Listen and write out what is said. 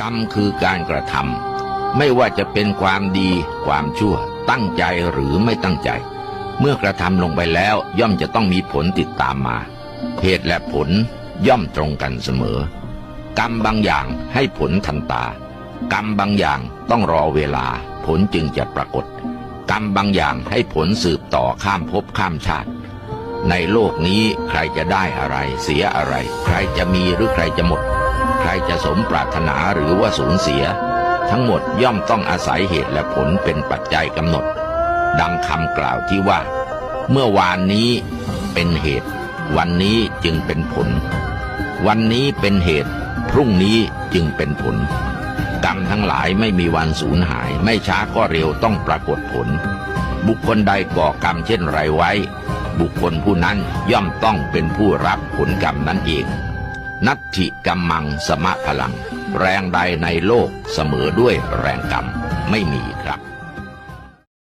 กรรมคือการกระทำไม่ว่าจะเป็นความดีความชั่ว ตั้งใจหรือไม่ตั้งใจ เมื่อกระทำลงไปแล้วย่อมจะต้องมีผลติดตามมาเหตุและผลย่อมตรงกันเสมอ กรรมบางอย่างให้ผลทันตา กรรมบางอย่างต้องรอเวลา ผลจึงจะปรากฏ กรรมบางอย่างให้ผลสืบต่อข้ามภพข้ามชาติ ในโลกนี้ใครจะได้อะไร เสียอะไร ใครจะมีหรือใครจะหมด ใครจะสมปรารถนาหรือว่าสูญเสีย ทั้งหมดย่อมต้องอาศัยเหตุและผลเป็นปัจจัยกำหนด ดังคำกล่าวที่ว่า เมื่อวานนี้เป็นเหตุ วันนี้จึงเป็นผล วันนี้เป็นเหตุ พรุ่งนี้จึงเป็นผล กรรมทั้งหลายไม่มีวันสูญหาย ไม่ช้าก็เร็วต้องปรากฏผล บุคคลใดก่อกรรมเช่นไรไว้ บุคคลผู้นั้นย่อมต้องเป็นผู้รับผลกรรมนั้นเอง นัตถิกรรมังสมะพลัง แรงใดในโลกเสมอด้วยแรงกรรมไม่มีครับ